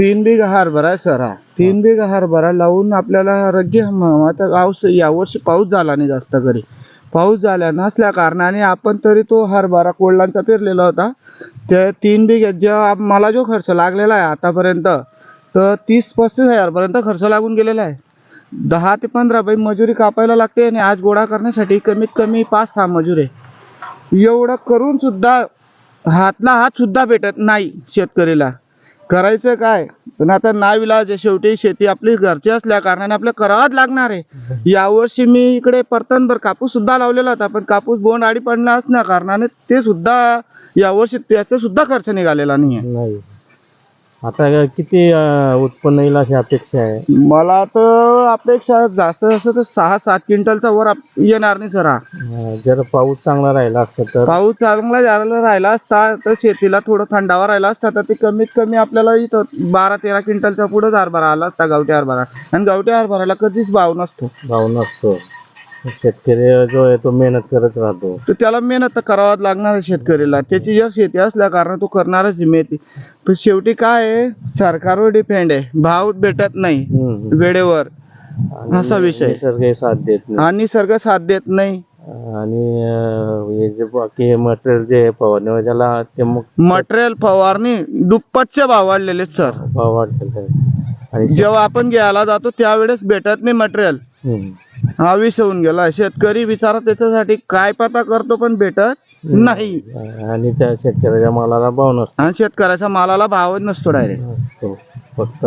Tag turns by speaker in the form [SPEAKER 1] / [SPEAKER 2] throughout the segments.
[SPEAKER 1] तीन बिघा हरभरा आहे सर हा. तीन बिघा हरभरा लावून आपल्याला रग्गे हंगाम आता पाऊस यावर्षी पाऊस झाला नाही जास्त घरी पाऊस झाला नसल्या कारणाने आपण तरी तो हरभरा कोल्हांचा पेरलेला होता. त्या तीन बिघ्यात जेव्हा मला जो खर्च लागलेला आहे आतापर्यंत तर तीस पस्तीस हजारपर्यंत खर्च लागून गेलेला आहे. दहा ते पंधरा बाई मजुरी कापायला लागते आणि आज गोळा करण्यासाठी कमीत कमी पाच सहा मजूर आहे. एवढं करून सुद्धा हातला हात सुद्धा भेटत नाही शेतकरीला. करायचं काय? पण आता नाविलाज आहे शेवटी शेती आपली घरची असल्या कारणाने आपलं करावंच लागणार आहे. यावर्षी मी इकडे परतनभर कापूस सुद्धा लावलेला होता पण कापूस बोंड आडी पडला असल्या कारणाने ते सुद्धा यावर्षी त्याचा सुद्धा खर्च निघालेला नाही आहे
[SPEAKER 2] नाही. आता किती अं, उत्पन्न येईल अशी अपेक्षा आहे?
[SPEAKER 1] मला तर अपेक्षा जास्त असं तर सहा सात क्विंटलचा वर आप- येणार नाही सर हा.
[SPEAKER 2] अं, जर पाऊस चांगला राहिला असता तर?
[SPEAKER 1] पाऊस चांगला झाला राहिला असता तर शेतीला थोडं थंडावा राहिला असता तर ते कमीत कमी आपल्याला इथं बारा तेरा क्विंटलचा पुढे हरभरा आला असता गावठी हरभरा. आणि गावठी हरभऱ्याला कधीच भाव नसतो.
[SPEAKER 2] भाव नसतो. शेतकरी जो आहे तो मेहनत करत राहतो.
[SPEAKER 1] तर त्याला मेहनत तर करावाच लागणार आहे शेतकरीला. त्याची जर शेती असल्या कारण तो करणारच आहे मेहनती. पण शेवटी काय आहे? सरकारवर डिपेंड आहे. भाव भेटत नाही
[SPEAKER 2] हम्म.
[SPEAKER 1] वेळेवर.
[SPEAKER 2] आणि
[SPEAKER 1] असा विषय.
[SPEAKER 2] निसर्ग हे साथ देत नाही.
[SPEAKER 1] आणि निसर्ग साथ देत नाही.
[SPEAKER 2] आणि अं, हे जे बाकी मटेरियल जे आहे फवारणी त्याला ते मग
[SPEAKER 1] मटेरियल फवारणी दुप्पटचे भाव वाढलेले आहेत सर
[SPEAKER 2] भाव वाढलेला आणि
[SPEAKER 1] जेव्हा आपण घ्यायला जातो त्यावेळेस भेटत नाही मटेरियल
[SPEAKER 2] हम्म.
[SPEAKER 1] हा होऊन गेला. शेतकरी बिचारा त्याच्यासाठी काय पता करतो पण भेटत नाही.
[SPEAKER 2] आणि त्या शेतकऱ्याच्या मालाला भाव नसतो.
[SPEAKER 1] आणि शेतकऱ्याच्या मालाला भावच नसतो डायरेक्ट.
[SPEAKER 2] नसतो. फक्त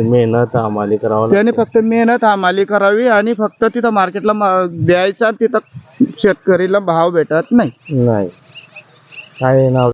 [SPEAKER 2] मेहनत आम्हाला करावं
[SPEAKER 1] त्याने. फक्त मेहनत आम्हाला करावी आणि फक्त तिथं मार्केटला मा- द्यायचा तिथं शेतकरीला भाव भेटत नाही.
[SPEAKER 2] नाही. काय नाव